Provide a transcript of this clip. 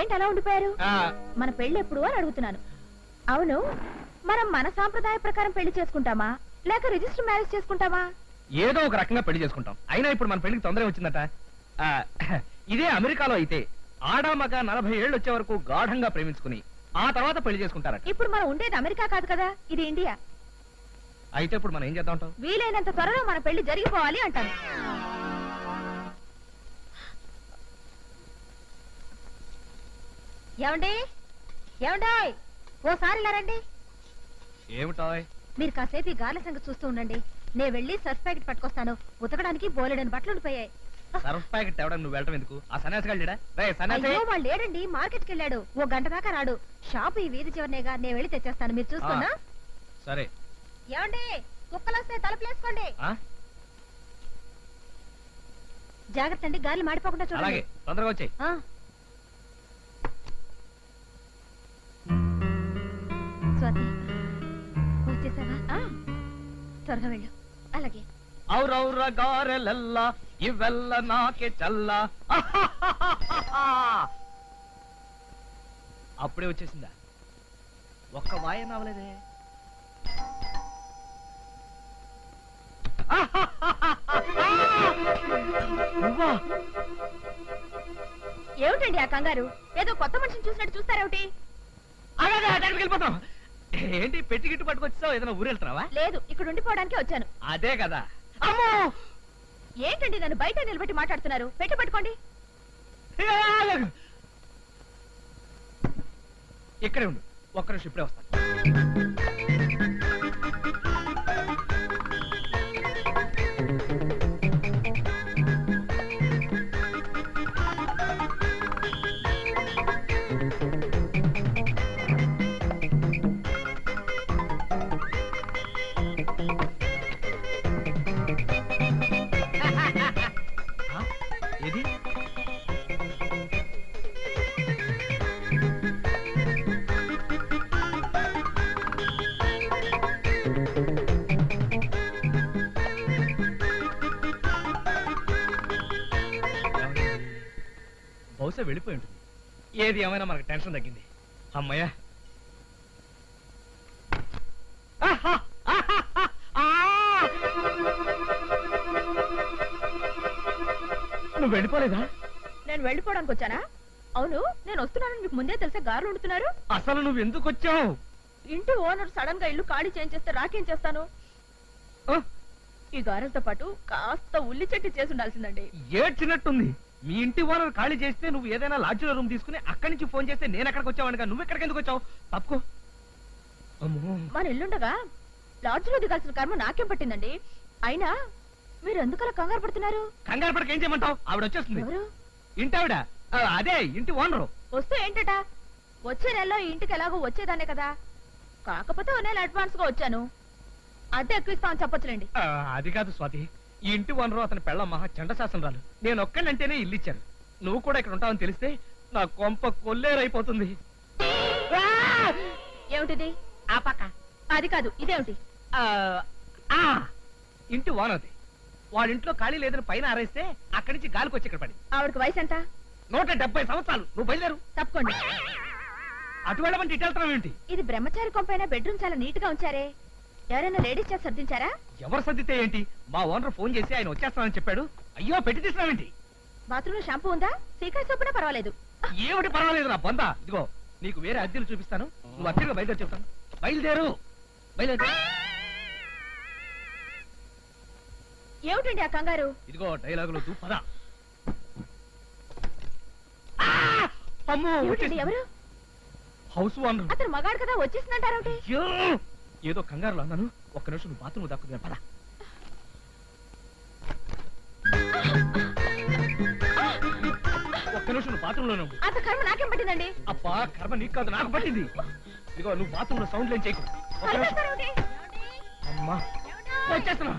ఏంటి అలా ఉండిపోయారు? మన పెళ్ళి ఎప్పుడు అని అడుగుతున్నాను. అవును మనం మన సాంప్రదాయ ప్రకారం పెళ్ళి చేసుకుంటామా? లేక రిజిస్టర్ మ్యారేజ్ చేసుకుంటామా? ఏదో ఒక రకంగా పెళ్ళి చేసుకుంటాం. అయినా ఇప్పుడు మన పెళ్ళికి తొందర వచ్చిందట. ఇదే అమెరికాలో అయితే ఆడా మగ నలభై ఏళ్ళు వచ్చే వరకు గాఢంగా ప్రేమించుకుని ఆ తర్వాత పెళ్ళి చేసుకుంటారట. ఇప్పుడు మనం ఉండేది అమెరికా కాదు కదా ఇది ఇండియా. అయితే ఇప్పుడు మనం ఏం చేద్దాం? వీలైనంత త్వరలో మన పెళ్ళి జరిగిపోవాలి అంటాను. ఏమండి? ఏమండాయ్ ఓసారి రండి. ఏమిటాయ్? మీరు కాసేపు ఈ గార్ల సంగతి చూస్తూ ఉండండి. నేను వెళ్ళి సర్ఫ్ ప్యాకెట్ పట్టుకొస్తాను. ఉతకడానికి బోలెడని బట్టలు ఉండిపోయాయి. సర్ఫ్ ప్యాకెట్ తేవడం నువ్వు వెళ్ళటం ఎందుకు? ఆ సన్యాసి గళ్ళడా రే సన్యాసి! అయ్యో వాళ్ళు లేడండి. మార్కెట్కి వెళ్ళాడు. ఓ గంట దాకా రాడు. షాపు ఈ వీధి చివరినేగా నేను వెళ్ళి తెచ్చేస్తాను. మీరు చూస్తున్నా సరే. ఏమండి? కుక్కలు వస్తే తలుపులేసుకోండి జాగ్రత్త అండి. గాలి మాడిపోకుండా అలాగే. చూడండి తొందరగా వచ్చాయి. వచ్చేసావా ఆ. త్వరగా వెళ్ళు. అలాగే. ఔరౌర గారెలెల్ల ఇవెల్ల నాకే చల్ల. అప్పుడే వచ్చేసిందా? ఒక్క వాయన నువ్వా? ఏమిటండి ఆ కంగారు? ఏదో కొత్త మనిషిని చూసినట్టు చూస్తారేమిటి? ఆగాగా, అక్కడికి వెళ్ళిపోతాం. ఏంటి పెట్టి గిట్టు పట్టుకొచ్చావు ఏదైనా ఊరు వెళ్తున్నావా లేదు ఇక్కడ ఉండిపోవడానికి వచ్చాను. అదే కదా. అమ్మో! ఏంటండి నన్ను బయట నిలబెట్టి మాట్లాడుతున్నారు? పెట్టి పట్టుకోండి. ఇక్కడే ఉండు. ఒక్క నిమిషం ఇప్పుడే వస్తాను. బహుశా వెళ్ళిపోయి ఉంటుంది. ఏది ఏమైనా మనకు టెన్షన్ తగ్గింది. అమ్మయ్యా! నువ్వు వెళ్ళిపోలేదా? నేను వెళ్ళిపోవడానికి వచ్చానా? అవును నేను వస్తున్నానని మీకు ముందే తెలిసే గారులు ఉంటున్నారు అసలు నువ్వు ఎందుకు వచ్చావు? ఇంటి ఓనర్ సడన్గా ఇల్లు ఖాళీ చేయించేస్తే రాకేం చేస్తాను? ఈ గారెలతో పాటు కాస్త ఉల్లి చెట్టు చేసి ఉండాల్సిందండి. ఏడ్చినట్టుంది. మీ ఇంటి ఓనర్ ఖాళీ చేస్తే నువ్వు ఏదైనా లాడ్జ్లో రూమ్ తీసుకుని అక్కడి నుంచి ఫోన్ చేస్తే నేను ఎక్కడికి వచ్చావనుక నువ్వు ఎక్కడికి ఎందుకు వచ్చావు? తప్పుకో. అమ్మో. మన ఇల్లుండగా లాడ్జ్లో దిగాల్సిన కర్మ నాకేం పట్టిందండి? అయినా మీరు ఎందుకలా కంగారు పడుతున్నారు? కంగారు పడక ఏం చేయమంటావు? ఆవిడ వచ్చేస్తుంది. ఎవరు? ఇంటి ఆవిడ. ఆ, అదే ఇంటి ఓనరు. వస్తే ఏంటట? వచ్చే నెలలో ఈ ఇంటికి ఎలాగో వచ్చేదానే కదా. కాకపోతే ఓ నెల అడ్వాన్స్గా వచ్చాను. అద్దె ఎక్కువ ఇస్తామని చెప్పొచ్చులేండి అది కాదు స్వాతి. ఈ ఇంటి ఓనరు అతని పెళ్ళ మహా చండశాసనరాలు నేను ఒక్కనంటేనే ఇల్లు ఇచ్చాను. నువ్వు కూడా ఇక్కడ ఉంటావని తెలిస్తే నా కొంప కొల్లేరైపోతుంది! ఏమిటిది? ఆ పక్క. అది కాదు ఇదేమిటి? ఇంటి ఓనర్ది. వాళ్ళ ఇంట్లో ఖాళీ లేదని పైన ఆరేస్తే అక్కడి నుంచి గాలికి వచ్చి ఇక్కడ పడి ఆవిడకి వయసు ఎంత? నూట డెబ్బై సంవత్సరాలు. నువ్వు బయలుదేరు. తప్పకోండి. అటు వెళ్ళమంటే ఇటు వెళ్తున్నావు ఏంటి ఇది బ్రహ్మచారి కొంపైన బెడ్రూమ్ చాలా నీట్గా ఉంచారే. ఎవరైనా లేడీస్ చేత సర్దించారా? ఎవరు సర్దితే ఏంటి? మా ఓనర్ ఫోన్ చేసి ఆయన వచ్చేస్తానని చెప్పాడు. అయ్యో పెట్టి తీసినావేంటి? బాత్రూమ్లో షాంపూ ఉందా? సీకాయ సోపునా పర్వాలేదు. ఏమిటి పర్వాలేదు నా బొంద. ఇదిగో నీకు వేరే అద్దెలు చూపిస్తాను. నువ్వు అద్దెగా బయలుదేరి చెప్తాను బయలుదేరు. బయలుదేరు. ఏమిటండి ఆ కంగారు? ఇదిగో డైలాగులు పద! అమ్మో. ఎవరు? House owner. అతను మగాడు కదా వచ్చేసిందంటారేమిటి? అయ్యో! ఏదో కంగారులో అన్నాను. ఒక్క నిమిషం నువ్వు బాత్రూమ్ దక్కుతుంది పద. ఒక్క నిమిషం నువ్వు బాత్రూంలో నువ్వు అంత కర్మ నాకేం పట్టిందండి? అబ్బా కర్మ నీకు కాదు నాకు పట్టింది. ఇదిగో నువ్వు బాత్రూంలో సౌండ్ లేని చేయకు. ఒక్క నిమిషం. అరుస్తారేమిటి? అమ్మా వచ్చేస్తున్నా.